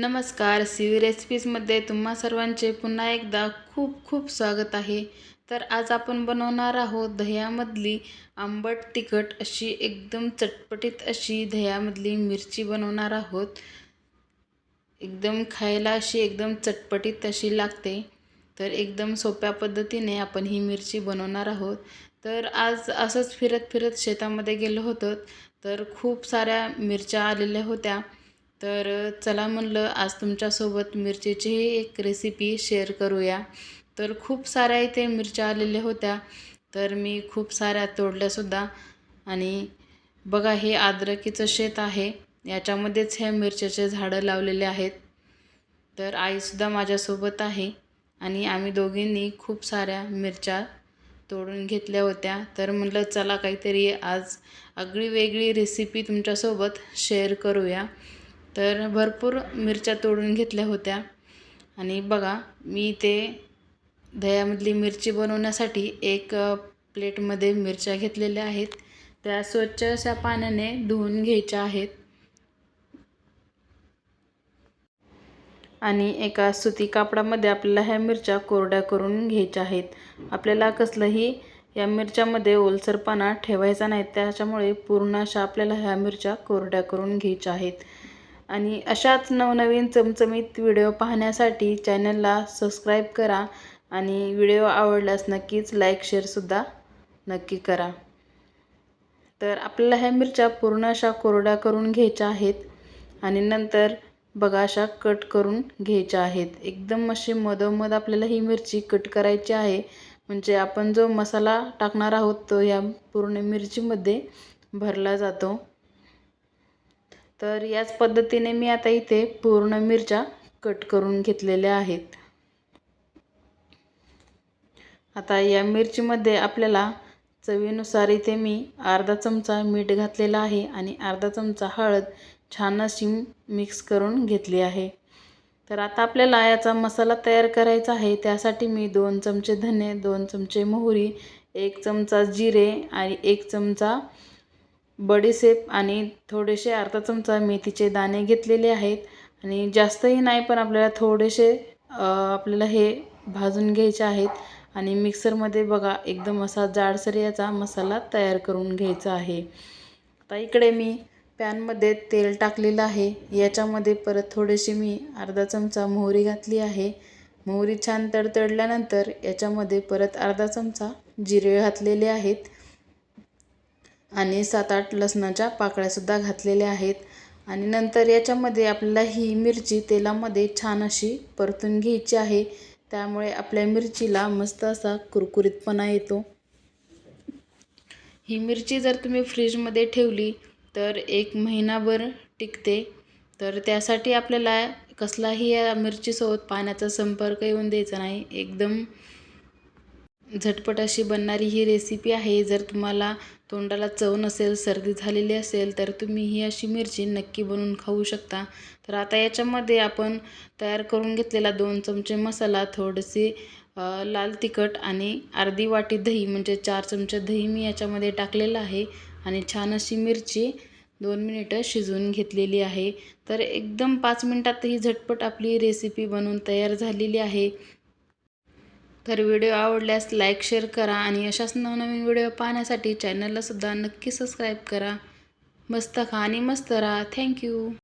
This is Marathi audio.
नमस्कार सी रेसिपीजमध्ये तुम्हा सर्वांचे पुन्हा एकदा खूप खूप स्वागत आहे. तर आज आपण बनवणार आहोत दह्यामधली आंबट तिखट अशी एकदम चटपटीत अशी दह्यामधली मिरची बनवणार आहोत. एकदम खायला अशी एकदम चटपटीत अशी लागते. तर एकदम सोप्या पद्धतीने आपण ही मिरची बनवणार आहोत. तर आज असंच फिरत फिरत शेतामध्ये गेलो होतो. तर खूप साऱ्या मिरच्या आलेल्या होत्या. तर चला म्हणलं आज तुमच्यासोबत मिरचीची एक रेसिपी शेअर करूया. तर खूप साऱ्या इथे मिरच्या आलेल्या होत्या. तर मी खूप साऱ्या तोडल्यासुद्धा आणि बघा हे आद्रकीचं शेत आहे. याच्यामध्येच ह्या मिरच्याचे झाडं लावलेले आहेत. तर आईसुद्धा माझ्यासोबत आहे. आणि आम्ही दोघींनी खूप साऱ्या मिरच्या तोडून घेतल्या होत्या. तर म्हटलं चला काहीतरी आज आगळी वेगळी रेसिपी तुमच्यासोबत शेअर करूया. तर भरपूर मिरच्या तोडून घेतल्या होत्या. आणि बघा मी ते दह्यामधली मिरची बनवण्यासाठी एक प्लेटमध्ये मिरच्या घेतलेल्या आहेत. त्या स्वच्छ अशा पाण्याने धुवून घ्यायच्या आहेत. आणि एका सुती कापडामध्ये आपल्याला ह्या मिरच्या कोरड्या करून घ्यायच्या आहेत. आपल्याला कसलंही या मिरच्यामध्ये ओलसरपणा ठेवायचा नाही. त्याच्यामुळे पूर्ण अशा आपल्याला ह्या मिरच्या कोरड्या करून घ्यायच्या आहेत. आणि अशाच नवनवीन चमचमीत व्हिडिओ पाहण्यासाठी चॅनलला सबस्क्राईब करा आणि व्हिडिओ आवडल्यास नक्कीच लाईक शेअरसुद्धा नक्की करा. तर आपल्याला ह्या मिरच्या पूर्ण अशा कोरड्या करून घ्यायच्या आहेत आणि नंतर बघा अशा कट करून घ्यायच्या आहेत. एकदम अशी मधोमध आपल्याला ही मिरची कट करायची आहे. म्हणजे आपण जो मसाला टाकणार आहोत तो या पूर्ण मिरचीमध्ये भरला जातो. तर याच पद्धतीने मी आता इथे पूर्ण मिरच्या कट करून घेतलेल्या आहेत. आता या मिरचीमध्ये आपल्याला चवीनुसार इथे मी अर्धा चमचा मीठ घातलेला आहे आणि अर्धा चमचा हळद छान अशी मिक्स करून घेतली आहे. तर आता आपल्याला याचा मसाला तयार करायचा आहे. त्यासाठी मी दोन चमचे धने दोन चमचे मोहरी एक चमचा जिरे आणि एक चमचा बडीशेप आणि थोडेसे अर्धा चमचा मेथीचे दाणे घेतलेले आहेत. आणि जास्तही नाही पण आपल्याला थोडेसे आपल्याला हे भाजून घ्यायचे आहेत. आणि मिक्सरमध्ये बघा एकदम असा जाडसर याचा मसाला तयार करून घ्यायचा आहे. आता इकडे मी पॅनमध्ये तेल टाकलेलं आहे. याच्यामध्ये परत थोडेसे मी अर्धा चमचा मोहरी घातली आहे. मोहरी छान तडतडल्यानंतर याच्यामध्ये परत अर्धा चमचा जिरे घातलेले आहेत. आणि सात आठ लसणाच्या पाकळ्यासुद्धा घातलेल्या आहेत. आणि नंतर याच्यामध्ये आपल्याला ही मिरची तेलामध्ये छान अशी परतून घ्यायची आहे. त्यामुळे आपल्या मिरचीला मस्त असा कुरकुरीतपणा येतो. ही मिरची जर तुम्ही फ्रीजमध्ये ठेवली तर एक महिनाभर टिकते. तर त्यासाठी आपल्याला कसलाही या मिरचीसोबत पाण्याचा संपर्क येऊन द्यायचा नाही. एकदम झटपट अशी बनणारी ही रेसिपी आहे. जर तुम्हाला तोंडाला चव नसेल सर्दी झालेली असेल तर तुम्ही ही अशी मिरची नक्की बनवून खाऊ शकता. तर आता याच्यामध्ये आपण तयार करून घेतलेला दोन चमचे मसाला थोडेसे लाल तिखट आणि अर्धी वाटी दही म्हणजे चार चमचे दही मी याच्यामध्ये टाकलेलं आहे. आणि छान अशी मिरची दोन मिनिटं शिजवून घेतलेली आहे. तर एकदम पाच मिनटात ही झटपट आपली रेसिपी बनवून तयार झालेली आहे. तर व्हिडिओ आवडल्यास लाईक शेअर करा आणि अशाच नवनवीन व्हिडिओ पाहण्यासाठी चॅनललासुद्धा नक्की सबस्क्राईब करा. मस्त खा आणि मस्त राहा. थँक्यू